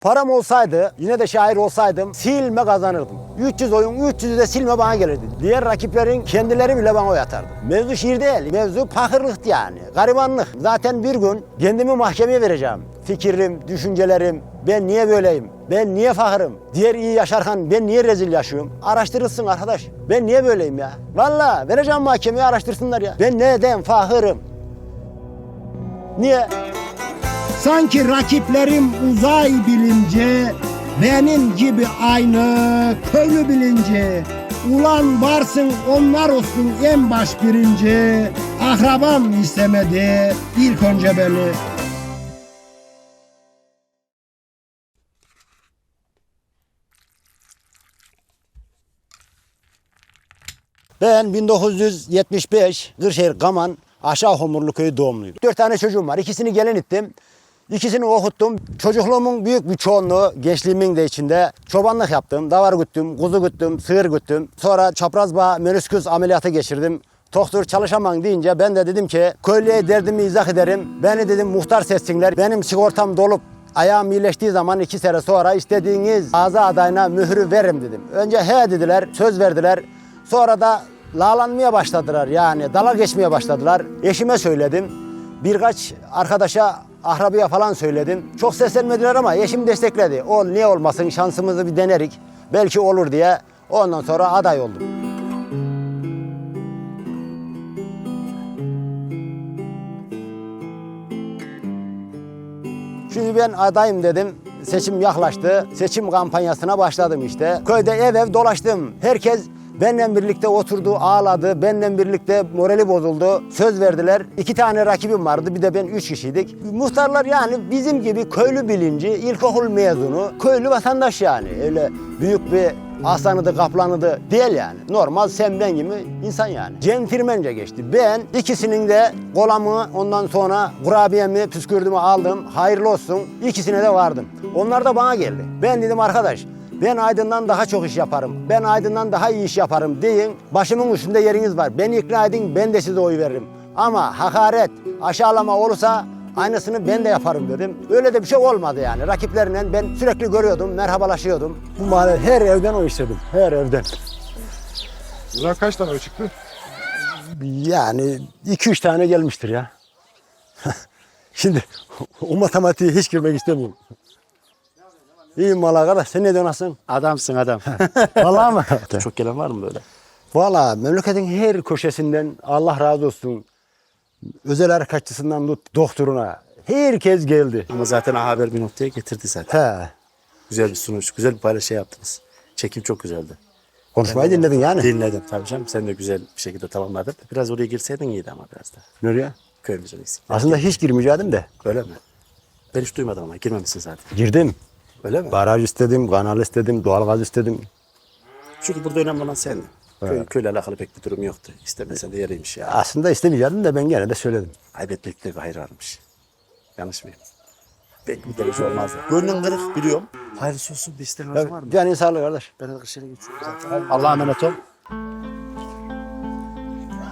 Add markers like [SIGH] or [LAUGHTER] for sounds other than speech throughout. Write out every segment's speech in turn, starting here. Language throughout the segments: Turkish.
Param olsaydı, yine de şair olsaydım silme kazanırdım. 300 oyun, 300'ü de silme bana gelirdi. Diğer rakiplerin kendileri bile bana oy atardı. Mevzu şiir değil, mevzu fakirlikti yani. Garibanlık. Zaten bir gün kendimi mahkemeye vereceğim. Fikrim, düşüncelerim, ben niye böyleyim, ben niye fakirim, diğer iyi yaşarken ben niye rezil yaşıyorum? Araştırılsın arkadaş. Ben niye böyleyim ya? Vallahi vereceğim mahkemeye araştırsınlar ya. Ben neden fakirim? Niye? Sanki rakiplerim uzay bilince benim gibi aynı köylü bilince Ulan varsın onlar olsun en baş birinci Akrabam istemedi ilk önce beni Ben 1975 Kırşehir Gaman Aşağı Homurlu Köyü doğumluyum. Dört tane çocuğum var. İkisini gelin ettim. İkisini okuttum. Çocukluğumun büyük bir çoğunluğu gençliğimin de içinde çobanlık yaptım. Davar güttüm, kuzu güttüm, sığır güttüm. Sonra çapraz bağ menüsküs ameliyatı geçirdim. Doktor çalışamam deyince ben de dedim ki köylüye derdimi izah ederim. Beni dedim muhtar seçsinler. Benim sigortam dolup ayağım iyileştiği zaman iki sene sonra istediğiniz ağza adayına mührü veririm dedim. Önce he dediler, söz verdiler. Sonra da lağlanmaya başladılar yani dalga geçmeye başladılar. Eşime söyledim. Birkaç arkadaşa, ahrabaya falan söyledim. Çok seslenmediler ama eşim destekledi. Ol niye olmasın şansımızı bir denerik. Belki olur diye. Ondan sonra aday oldum. Şimdi ben adayım dedim. Seçim yaklaştı. Seçim kampanyasına başladım işte. Köyde ev ev dolaştım. Herkes benimle birlikte oturdu, ağladı. Benimle birlikte morali bozuldu. Söz verdiler. İki tane rakibim vardı. Bir de ben üç kişiydik. Muhtarlar yani bizim gibi köylü bilinci, ilkokul mezunu, köylü vatandaş yani. Öyle büyük bir aslanıdı, kaplanıdı değil yani. Normal sen ben gibi insan yani. Centilmence geçti. Ben ikisinin de kolamı ondan sonra kurabiyemi, püskürdümü aldım. Hayırlı olsun. İkisine de vardım. Onlar da bana geldi. Ben dedim arkadaş ben Aydın'dan daha çok iş yaparım. Ben Aydın'dan daha iyi iş yaparım deyin. Başımın üstünde yeriniz var. Beni ikna edin ben de size oy veririm. Ama hakaret, aşağılama olursa aynısını ben de yaparım dedim. Öyle de bir şey olmadı yani. Rakiplerle ben sürekli görüyordum, merhabalaşıyordum. Bu mahalle her evden o istedim. Her evden. Buradan kaç tane oy çıktı? Yani iki üç tane gelmiştir ya. [LAUGHS] Şimdi o matematiğe hiç girmek istemiyorum. İyiyim valla arkadaş. Sen ne diyorsun? Adamsın adam. [LAUGHS] Vallahi mı? [LAUGHS] Çok gelen var mı böyle? Valla memleketin her köşesinden Allah razı olsun. Özel harekatçısından tut doktoruna. Herkes geldi. Ama zaten A Haber bir noktaya getirdi zaten. He. Güzel bir sunuş, güzel bir paylaşım yaptınız. Çekim çok güzeldi. Konuşmayı dinledin yani. Dinledim tabii canım. Sen de güzel bir şekilde tamamladın. Biraz oraya girseydin iyiydi ama biraz da. Nereye? Köyümüzün eksik. Aslında hiç girmeyecektim de. Öyle mi? Ben hiç duymadım ama girmemişsin zaten. Girdim. Öyle mi? Baraj istedim, kanal istedim, doğalgaz istedim. Çünkü burada önemli olan sendin. Köy, köyle alakalı pek bir durum yoktu. İstemesen de yeriymiş ya. Aslında istemeyecektim de ben gene de söyledim. Kaybetmekte bir hayır varmış. Yanlış mıyım? Pek bir derece olmazdı. Gönlün kırık biliyorum. Hayırlısı olsun bir arzu var mı? Yani sağlık kardeş. Ben de Kırşehir'e geçiyorum zaten. Allah'a emanet ol.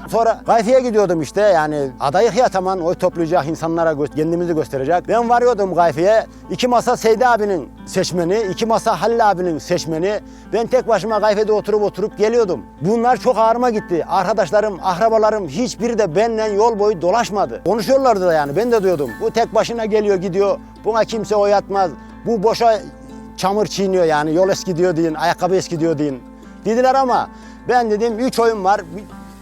Sonra Gayfi'ye gidiyordum işte yani adayık ya tamam oy toplayacak insanlara kendimizi gösterecek. Ben varıyordum Gayfi'ye. İki masa Seydi abinin seçmeni, iki masa Halil abinin seçmeni. Ben tek başıma Gayfi'de oturup oturup geliyordum. Bunlar çok ağrıma gitti. Arkadaşlarım, akrabalarım hiçbiri de benimle yol boyu dolaşmadı. Konuşuyorlardı da yani ben de diyordum. Bu tek başına geliyor gidiyor. Buna kimse oy atmaz. Bu boşa çamur çiğniyor yani yol eski diyor deyin, ayakkabı eski diyor deyin. Dediler ama ben dedim üç oyun var.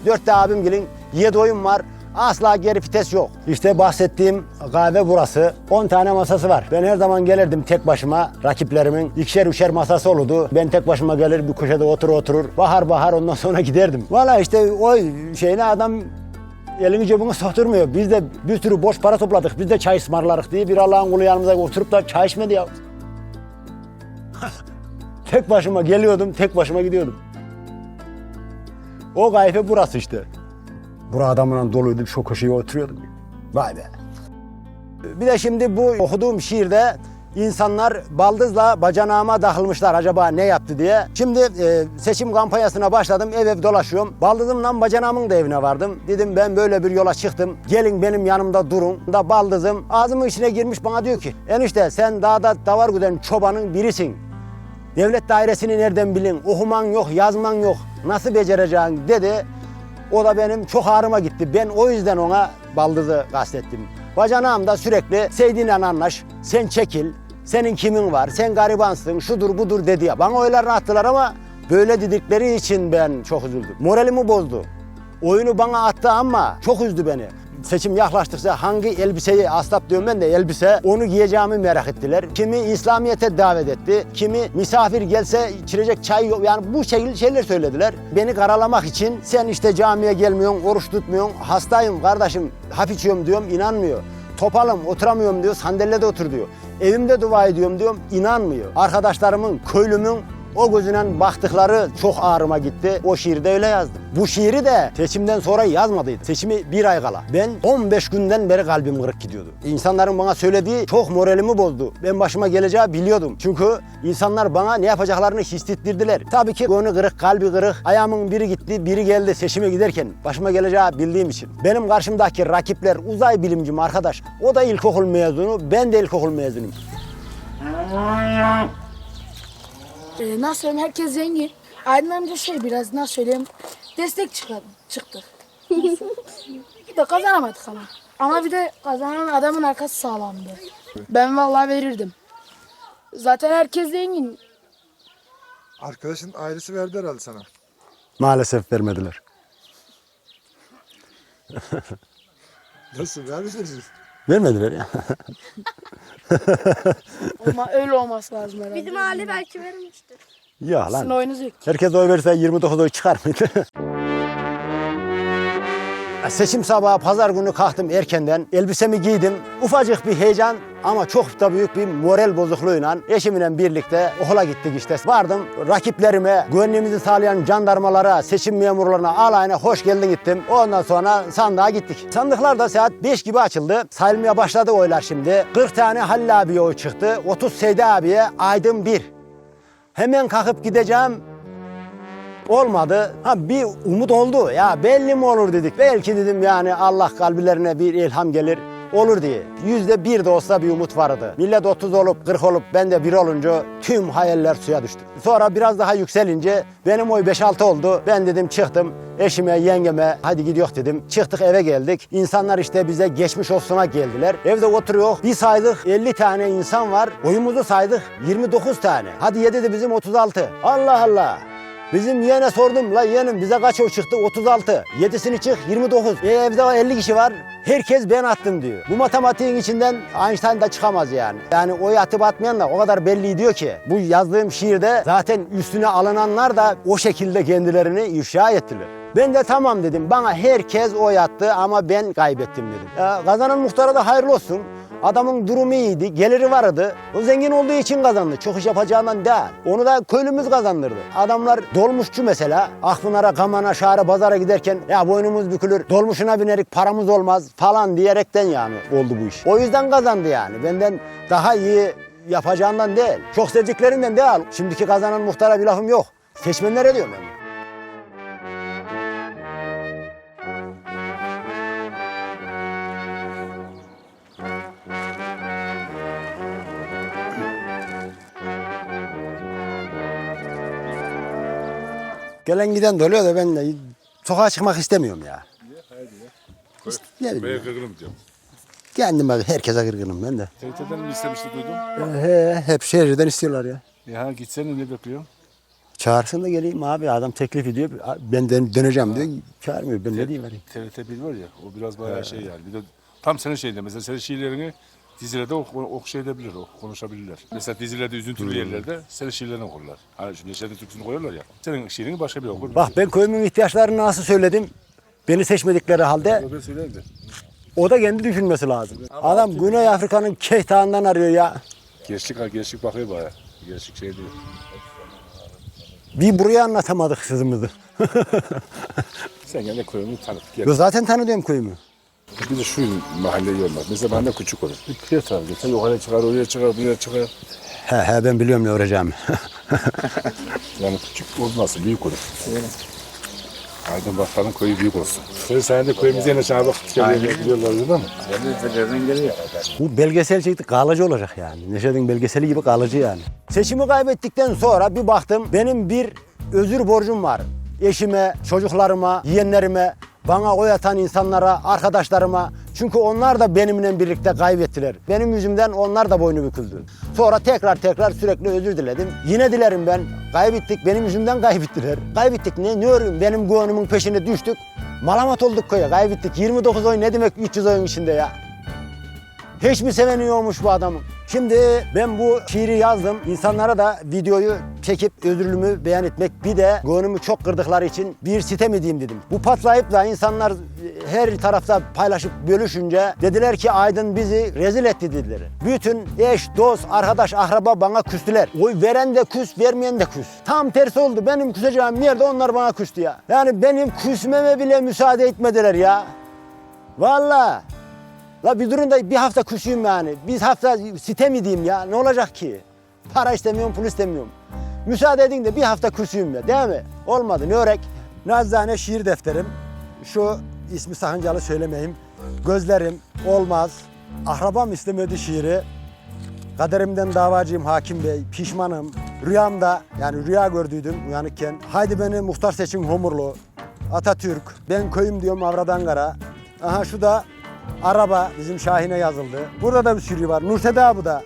Dört de abim gelin, yedi oyun var. Asla geri vites yok. İşte bahsettiğim kahve burası. 10 tane masası var. Ben her zaman gelirdim tek başıma. Rakiplerimin ikişer üçer masası olurdu. Ben tek başıma gelir bir köşede oturur oturur. Bahar bahar ondan sonra giderdim. Valla işte o şeyine adam elini cebine sokturmuyor. Biz de bir sürü boş para topladık. Biz de çay ısmarlarız diye bir Allah'ın kulu yanımıza oturup da çay içmedi ya. [LAUGHS] tek başıma geliyordum, tek başıma gidiyordum. O gayfe burası işte. Bura adamla doluydu, şu köşeye oturuyordum. Vay be. Bir de şimdi bu okuduğum şiirde İnsanlar baldızla bacanağıma takılmışlar acaba ne yaptı diye. Şimdi e, seçim kampanyasına başladım. Ev ev dolaşıyorum. Baldızımla bacanağımın da evine vardım. Dedim ben böyle bir yola çıktım. Gelin benim yanımda durun. Da baldızım ağzımın içine girmiş bana diyor ki enişte sen dağda davar güden çobanın birisin. Devlet dairesini nereden bilin? Okuman yok, yazman yok. Nasıl becereceksin dedi. O da benim çok ağrıma gitti. Ben o yüzden ona baldızı kastettim. Bacanağım da sürekli Seydin'le anlaş, sen çekil, senin kimin var, sen garibansın, şudur budur dedi ya. Bana oylarını attılar ama böyle dedikleri için ben çok üzüldüm. Moralimi bozdu. Oyunu bana attı ama çok üzdü beni. Seçim yaklaştıkça hangi elbiseyi aslap diyorum ben de elbise onu giyeceğimi merak ettiler. Kimi İslamiyet'e davet etti, kimi misafir gelse içilecek çay yok. Yani bu şekilde şeyler söylediler. Beni karalamak için sen işte camiye gelmiyorsun, oruç tutmuyorsun, hastayım kardeşim, hap içiyorum diyorum inanmıyor. Topalım oturamıyorum diyor, sandalyede otur diyor. Evimde dua ediyorum diyorum, inanmıyor. Arkadaşlarımın, köylümün o gözünden baktıkları çok ağrıma gitti. O şiirde öyle yazdım. Bu şiiri de seçimden sonra yazmadıydı. Seçimi bir ay kala. Ben 15 günden beri kalbim kırık gidiyordu. İnsanların bana söylediği çok moralimi bozdu. Ben başıma geleceği biliyordum. Çünkü insanlar bana ne yapacaklarını hissettirdiler. Tabii ki gönlü kırık, kalbi kırık. Ayağımın biri gitti, biri geldi seçime giderken. Başıma geleceği bildiğim için. Benim karşımdaki rakipler uzay bilimcim arkadaş. O da ilkokul mezunu, ben de ilkokul mezunuyum. Ee, nasıl söyleyeyim herkes zengin. Aydın amca şey biraz nasıl söyleyeyim destek çıkardım çıktık. bir de kazanamadık ama. Ama bir de kazanan adamın arkası sağlamdı. Ben vallahi verirdim. Zaten herkes zengin. Arkadaşın ailesi verdi herhalde sana. Maalesef vermediler. Nasıl vermediniz? Vermediler ya. [LAUGHS] [LAUGHS] Ama öyle olması lazım herhalde. Bizim aile belki vermiştir. ya Sizin lan. oyunuz yok. Herkes oy verse 29 oy çıkar mıydı? [LAUGHS] Seçim sabahı pazar günü kalktım erkenden. Elbisemi giydim. Ufacık bir heyecan ama çok da büyük bir moral bozukluğuyla eşimle birlikte okula gittik işte. Vardım rakiplerime, güvenliğimizi sağlayan jandarmalara, seçim memurlarına alayına hoş geldin gittim. Ondan sonra sandığa gittik. Sandıklar da saat 5 gibi açıldı. Sayılmaya başladı oylar şimdi. 40 tane Halil abiye oy çıktı. 30 Seydi abiye Aydın 1. Hemen kalkıp gideceğim. Olmadı. Ha bir umut oldu. Ya belli mi olur dedik. Belki dedim yani Allah kalbilerine bir ilham gelir. Olur diye. Yüzde bir de olsa bir umut vardı. Millet 30 olup 40 olup ben de bir olunca tüm hayaller suya düştü. Sonra biraz daha yükselince benim oy 5-6 oldu. Ben dedim çıktım. Eşime, yengeme hadi gidiyor dedim. Çıktık eve geldik. İnsanlar işte bize geçmiş olsuna geldiler. Evde oturuyor. Bir saydık 50 tane insan var. Oyumuzu saydık 29 tane. Hadi yedi de bizim 36. Allah Allah. Bizim yeğene sordum la yeğenim bize kaç oy çıktı 36. Yedisini çık 29. E evde 50 kişi var. Herkes ben attım diyor. Bu matematiğin içinden Einstein da çıkamaz yani. Yani oy atıp atmayan da o kadar belli diyor ki. Bu yazdığım şiirde zaten üstüne alınanlar da o şekilde kendilerini ifşa ettiler. Ben de tamam dedim. Bana herkes oy attı ama ben kaybettim dedim. Ya, kazanan muhtara da hayırlı olsun. Adamın durumu iyiydi, geliri vardı. O zengin olduğu için kazandı. Çok iş yapacağından değil. Onu da köylümüz kazandırdı. Adamlar dolmuşçu mesela. Akpınar'a, Kaman'a, Şahra, Pazar'a giderken ya boynumuz bükülür, dolmuşuna binerik paramız olmaz falan diyerekten yani oldu bu iş. O yüzden kazandı yani. Benden daha iyi yapacağından değil. Çok sevdiklerinden değil. Şimdiki kazanan muhtara bir lafım yok. Seçmenlere diyorum ben. Gelen giden de oluyor da ben de sokağa çıkmak istemiyorum ya. İşte ne bileyim. Beye kırgınım diyorum. Kendime herkese kırgınım ben de. TRT'den mi istemişti duydum? He, hep şehirden istiyorlar ya. Ya gitsene ne bekliyor? Çağırsın da geleyim abi adam teklif ediyor. Ben dön- döneceğim diyor. Çağırmıyor. Ben ne diyeyim. TRT 1 var ya o biraz bayağı şey yani. Bir de tam senin şeyde mesela senin şiirlerini dizilerde ok, ok şey edebilir, ok, konuşabilirler. Mesela dizilerde üzüntülü yerlerde senin şiirlerini okurlar. Hani şu Neşet'in türküsünü koyuyorlar ya. Senin şiirini başka bir okur. Bak ben köyümün ihtiyaçlarını nasıl söyledim. Beni seçmedikleri halde O ben söylerdi. o da kendi düşünmesi lazım. Adam Güney Afrika'nın Keh Dağı'ndan arıyor ya. Gençlik, gençlik bakıyor bayağı. Gençlik şey değil. Bir buraya anlatamadık sızımızı. [LAUGHS] Sen gene koyunu tanıt. Gel. Yo zaten tanıyorum köyümü. Bir de şu mahalle iyi olmaz. Mesela bende küçük olur. Bir piyasa var. Geçen yukarıya çıkar, oraya çıkar, buraya çıkar. He he ben biliyorum ne öğreneceğimi. [LAUGHS] Yani küçük olmasın, büyük olur. Aydın Bakkal'ın köyü büyük olsun. Sen sen de köyümüze yine çağır bak. Gidiyorlar değil mi? Bu belgesel çekti kalıcı olacak yani. Neşet'in belgeseli gibi kalıcı yani. Seçimi kaybettikten sonra bir baktım benim bir özür borcum var. Eşime, çocuklarıma, yeğenlerime, bana oy atan insanlara, arkadaşlarıma. Çünkü onlar da benimle birlikte kaybettiler. Benim yüzümden onlar da boynu büküldü. Sonra tekrar tekrar sürekli özür diledim. Yine dilerim ben. Kaybettik, benim yüzümden kaybettiler. Kaybettik ne, ne örüyorum? Benim gönlümün peşine düştük. Malamat olduk köye, kaybettik. 29 oy ne demek 300 oyun içinde ya? Hiç mi seveni yokmuş bu adamın? Şimdi ben bu şiiri yazdım. İnsanlara da videoyu çekip özürlümü beyan etmek bir de gönlümü çok kırdıkları için bir sitem edeyim dedim. Bu patlayıp da insanlar her tarafta paylaşıp bölüşünce dediler ki Aydın bizi rezil etti dediler. Bütün eş, dost, arkadaş, akraba bana küstüler. Oy veren de küs, vermeyen de küs. Tam tersi oldu. Benim küseceğim yerde onlar bana küstü ya. Yani benim küsmeme bile müsaade etmediler ya. Vallahi. La bir durun da bir hafta küsüyüm yani. Bir hafta sitem edeyim ya. Ne olacak ki? Para istemiyorum, pul istemiyorum. Müsaade edin de bir hafta küsüyüm ya. Değil mi? Olmadı. Ne örek? Nazane şiir defterim. Şu ismi sakıncalı söylemeyeyim. Gözlerim olmaz. Ahrabam istemedi şiiri. Kaderimden davacıyım hakim bey. Pişmanım. Rüyamda yani rüya gördüydüm uyanıkken. Haydi beni muhtar seçin Homurlu. Atatürk. Ben köyüm diyorum Avradangara. Aha şu da araba bizim Şahin'e yazıldı. Burada da bir sürü var. Nurseda bu da.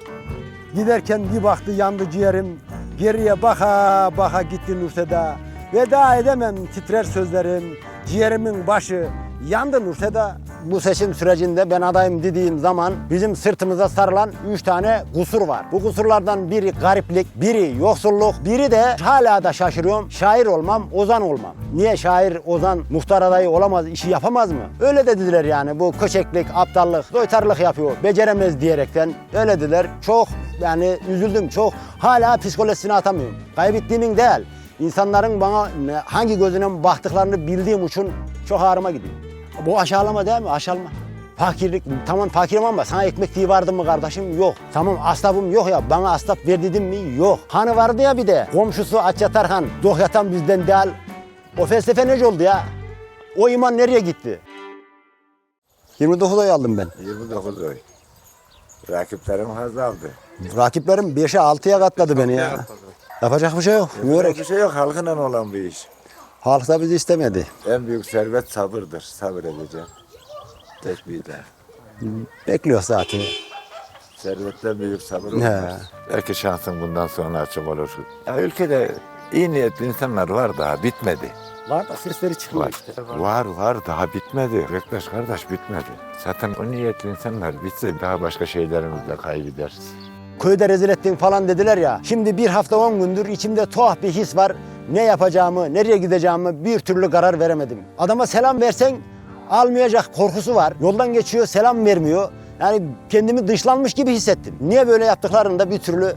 Giderken bir baktı yandı ciğerim. Geriye baka baka gitti Nurseda. Veda edemem titrer sözlerim. Ciğerimin başı yandı Nurseda. Bu seçim sürecinde ben adayım dediğim zaman bizim sırtımıza sarılan üç tane kusur var. Bu kusurlardan biri gariplik, biri yoksulluk, biri de hala da şaşırıyorum. Şair olmam, ozan olmam. Niye şair, ozan, muhtar adayı olamaz, işi yapamaz mı? Öyle dediler yani bu köçeklik, aptallık, soytarılık yapıyor, beceremez diyerekten. Öyle dediler. Çok yani üzüldüm çok. Hala psikolojisini atamıyorum. Kaybettiğimin değil. İnsanların bana hangi gözüne baktıklarını bildiğim için çok ağrıma gidiyor. Bu aşağılama değil mi? Aşağılama. Fakirlik, tamam fakirim ama sana ekmek diye vardı mı kardeşim? Yok. Tamam astabım yok ya, bana astap verdin mi? Yok. Hani vardı ya bir de, komşusu aç yatar han, dok yatan bizden değil. O felsefe nece oldu ya? O iman nereye gitti? 29 oy aldım ben. 29 oy. Rakiplerim azaldı. Rakiplerim 5'e 6'ya katladı beni ya. Yapacak bir şey yok. Yapacak Yörek. bir şey yok halkla olan bir iş. Halk da bizi istemedi. En büyük servet sabırdır. Sabır edeceğim. Tek bir de. Bekliyor zaten. Servetten büyük sabır He. olmaz. Belki şansın bundan sonra açık olur. Ya ülkede iyi niyetli insanlar var daha bitmedi. Var da sesleri çıkmıyor Var. Var var daha bitmedi. Bektaş kardeş bitmedi. Zaten o niyetli insanlar bitse daha başka şeylerimizi de kaybederiz. köyde rezil ettin falan dediler ya. Şimdi bir hafta on gündür içimde tuhaf bir his var. Ne yapacağımı, nereye gideceğimi bir türlü karar veremedim. Adama selam versen almayacak korkusu var. Yoldan geçiyor selam vermiyor. Yani kendimi dışlanmış gibi hissettim. Niye böyle yaptıklarını da bir türlü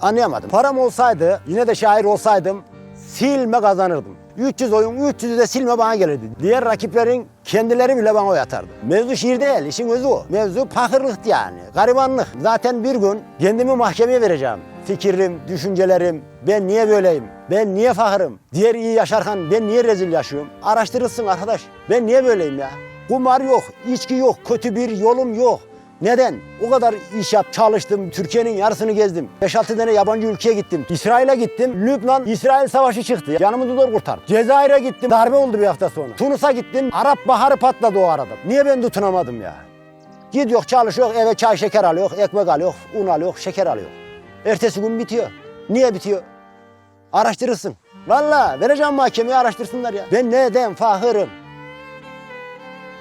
anlayamadım. Param olsaydı, yine de şair olsaydım silme kazanırdım. 300 oyun 300'ü de silme bana gelirdi. Diğer rakiplerin kendileri bile bana oy atardı. Mevzu şiir değil, işin özü o. Mevzu fakirlik yani, garibanlık. Zaten bir gün kendimi mahkemeye vereceğim. Fikrim, düşüncelerim, ben niye böyleyim, ben niye fakirim, diğer iyi yaşarken ben niye rezil yaşıyorum? Araştırılsın arkadaş, ben niye böyleyim ya? Kumar yok, içki yok, kötü bir yolum yok. Neden? O kadar iş yap, çalıştım, Türkiye'nin yarısını gezdim. 5-6 tane yabancı ülkeye gittim. İsrail'e gittim, Lübnan, İsrail savaşı çıktı. Yanımı zor kurtar. Cezayir'e gittim, darbe oldu bir hafta sonra. Tunus'a gittim, Arap baharı patladı o arada. Niye ben tutunamadım ya? Gidiyor, çalışıyor, eve çay şeker alıyor, ekmek alıyor, un alıyor, şeker alıyor. Ertesi gün bitiyor. Niye bitiyor? Araştırırsın. Vallahi vereceğim mahkemeye araştırsınlar ya. Ben neden fakirim?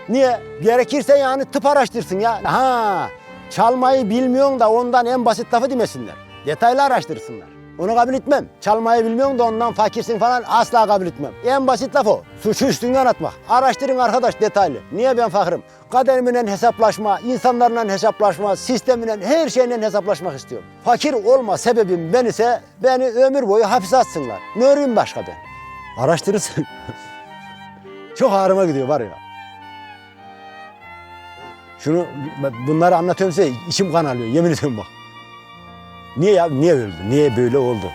Niye? Gerekirse yani tıp araştırsın ya. Ha, çalmayı bilmiyorsun da ondan en basit lafı demesinler. Detaylı araştırsınlar. Onu kabul etmem. Çalmayı bilmiyorsun da ondan fakirsin falan asla kabul etmem. En basit laf o. Suçu üstünden atmak. Araştırın arkadaş detaylı. Niye ben fakirim? Kaderimle hesaplaşma, insanlarla hesaplaşma, sistemle her şeyle hesaplaşmak istiyorum. Fakir olma sebebim ben ise beni ömür boyu hapse atsınlar. Ne öreyim başka ben? Araştırırsın. [LAUGHS] Çok ağrıma gidiyor var ya. Şunu bunları anlatıyorum size içim kan yemin ediyorum bak. Niye ya? Niye öldü? Niye böyle oldu?